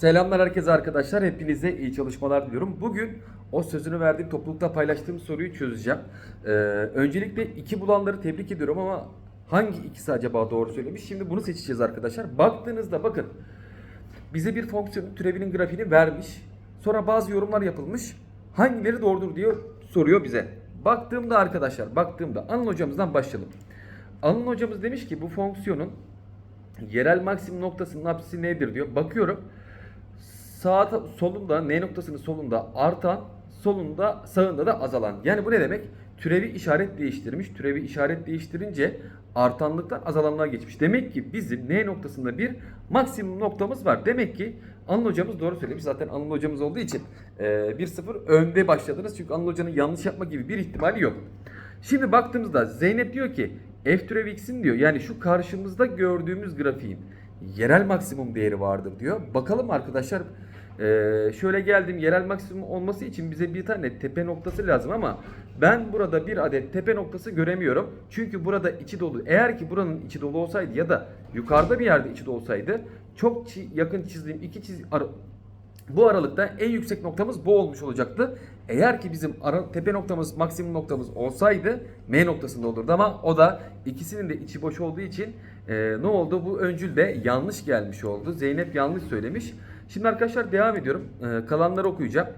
Selamlar herkese arkadaşlar. Hepinize iyi çalışmalar diliyorum. Bugün o sözünü verdiğim toplulukta paylaştığım soruyu çözeceğim. Ee, öncelikle iki bulanları tebrik ediyorum ama hangi ikisi acaba doğru söylemiş? Şimdi bunu seçeceğiz arkadaşlar. Baktığınızda bakın bize bir fonksiyonun türevinin grafiğini vermiş. Sonra bazı yorumlar yapılmış. Hangileri doğrudur diyor soruyor bize. Baktığımda arkadaşlar baktığımda Anıl hocamızdan başlayalım. Anıl hocamız demiş ki bu fonksiyonun yerel maksimum noktasının apsisi nedir diyor. Bakıyorum sağ solunda n noktasının solunda artan solunda sağında da azalan. Yani bu ne demek? Türevi işaret değiştirmiş. Türevi işaret değiştirince artanlıktan azalanlığa geçmiş. Demek ki bizim n noktasında bir maksimum noktamız var. Demek ki Anıl hocamız doğru söylemiş. Zaten Anıl hocamız olduğu için e, 1-0 önde başladınız. Çünkü Anıl hocanın yanlış yapma gibi bir ihtimali yok. Şimdi baktığımızda Zeynep diyor ki f türevi x'in diyor yani şu karşımızda gördüğümüz grafiğin yerel maksimum değeri vardır diyor. Bakalım arkadaşlar ee, şöyle geldim yerel maksimum olması için bize bir tane tepe noktası lazım ama ben burada bir adet tepe noktası göremiyorum. Çünkü burada içi dolu. Eğer ki buranın içi dolu olsaydı ya da yukarıda bir yerde içi dolu olsaydı çok yakın çizdiğim iki çiz ara- bu aralıkta en yüksek noktamız bu olmuş olacaktı. Eğer ki bizim ara, tepe noktamız maksimum noktamız olsaydı M noktasında olurdu ama o da ikisinin de içi boş olduğu için e, ne oldu? Bu öncül de yanlış gelmiş oldu. Zeynep yanlış söylemiş. Şimdi arkadaşlar devam ediyorum. E, kalanları okuyacağım.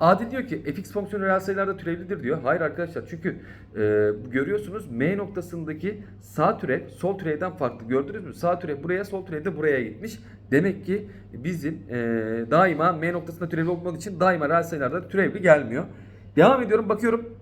Adil diyor ki fx fonksiyonu reel sayılarda türevlidir diyor. Hayır arkadaşlar çünkü e, görüyorsunuz m noktasındaki sağ türev sol türevden farklı. Gördünüz mü? Sağ türev buraya sol türev de buraya gitmiş. Demek ki bizim e, daima m noktasında türevli olmadığı için daima reel sayılarda türevli gelmiyor. Devam ediyorum bakıyorum.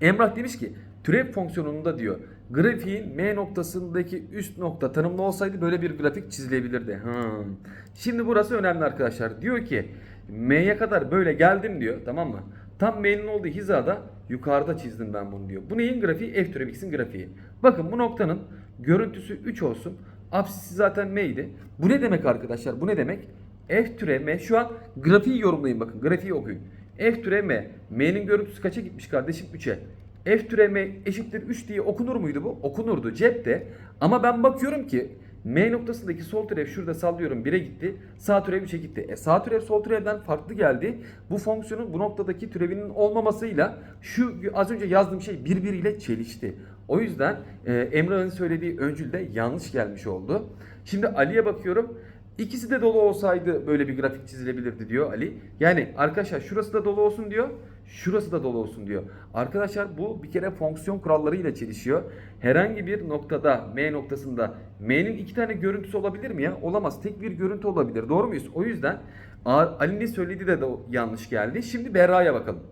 Emrah demiş ki türev fonksiyonunda diyor grafiğin m noktasındaki üst nokta tanımlı olsaydı böyle bir grafik çizilebilirdi. Hmm. Şimdi burası önemli arkadaşlar. Diyor ki m'ye kadar böyle geldim diyor tamam mı? Tam m'nin olduğu hizada yukarıda çizdim ben bunu diyor. Bu neyin grafiği? F türev x'in grafiği. Bakın bu noktanın görüntüsü 3 olsun. Apsisi zaten m'ydi. Bu ne demek arkadaşlar? Bu ne demek? F türev m şu an grafiği yorumlayın bakın. Grafiği okuyun. F türev m. M'nin görüntüsü kaça gitmiş kardeşim? 3'e. F türev m eşittir 3 diye okunur muydu bu? Okunurdu cepte. Ama ben bakıyorum ki M noktasındaki sol türev şurada sallıyorum 1'e gitti. Sağ türev 3'e gitti. E sağ türev sol türevden farklı geldi. Bu fonksiyonun bu noktadaki türevinin olmamasıyla şu az önce yazdığım şey birbiriyle çelişti. O yüzden e, Emrah'ın söylediği öncül de yanlış gelmiş oldu. Şimdi Ali'ye bakıyorum. İkisi de dolu olsaydı böyle bir grafik çizilebilirdi diyor Ali. Yani arkadaşlar şurası da dolu olsun diyor. Şurası da dolu olsun diyor. Arkadaşlar bu bir kere fonksiyon kurallarıyla çelişiyor. Herhangi bir noktada M noktasında M'nin iki tane görüntüsü olabilir mi ya? Olamaz. Tek bir görüntü olabilir. Doğru muyuz? O yüzden Ali'nin söylediği de, de yanlış geldi. Şimdi Berra'ya bakalım.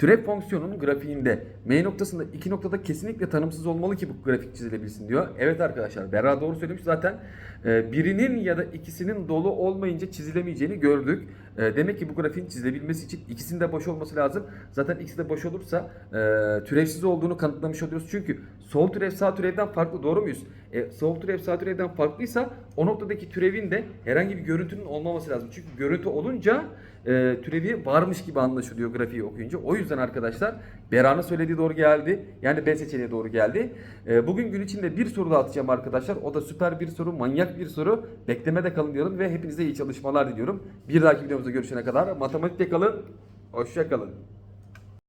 Türev fonksiyonunun grafiğinde M noktasında iki noktada kesinlikle tanımsız olmalı ki bu grafik çizilebilsin diyor. Evet arkadaşlar Berra doğru söylemiş zaten. Ee, birinin ya da ikisinin dolu olmayınca çizilemeyeceğini gördük. Ee, demek ki bu grafiğin çizilebilmesi için ikisinin de boş olması lazım. Zaten ikisi de boş olursa e, türevsiz olduğunu kanıtlamış oluyoruz. Çünkü sol türev sağ türevden farklı doğru muyuz? E, sol türev sağ türevden farklıysa o noktadaki türevin de herhangi bir görüntünün olmaması lazım. Çünkü görüntü olunca e, türevi varmış gibi anlaşılıyor grafiği okuyunca. O yüzden arkadaşlar Bera'nın söylediği doğru geldi. Yani B seçeneği doğru geldi. E, bugün gün içinde bir soru daha atacağım arkadaşlar. O da süper bir soru, manyak bir soru. Beklemede kalın diyorum ve hepinize iyi çalışmalar diliyorum. Bir dahaki videomuzda görüşene kadar matematikte kalın. Hoşça kalın.